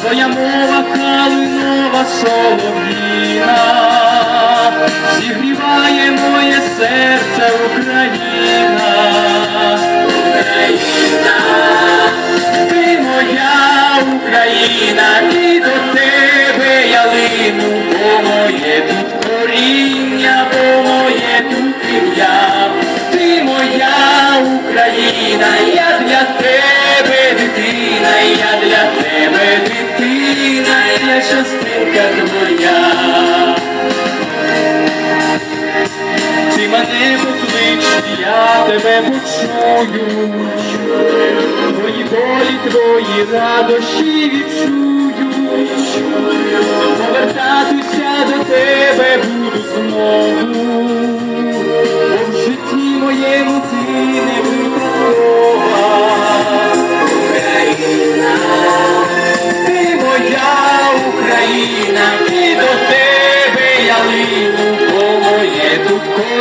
твоя мова калинова солов'їна, зігріває моє серце Україна, Україна, ти моя Україна, і до тебе я лину, бо моє тут коріння, бо моє тут ім'я, ти моя Україна, я частинка моя, Ти мене поклич, я тебе почую, твої болі, твої радощі відчую, повертатися до тебе буду знову,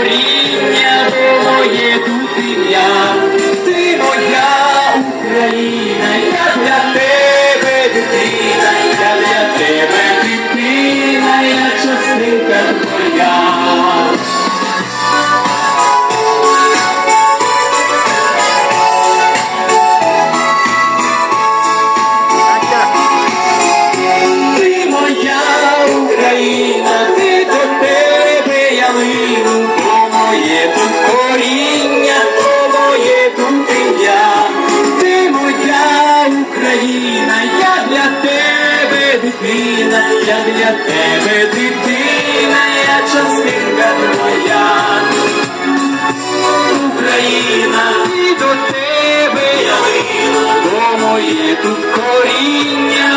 коріння, бо моє тут ім'я, ти моя Україна, я для тебе дитина, я для тебе дитина, я частинка твоя. Ти моя Україна, ти до тебе я бо тут коріння, бо моє тут ім'я. Ти моя Україна, я для тебе дитина, я для тебе дитина, я частинка твоя. Україна, і до тебе я лину, бо моє тут коріння,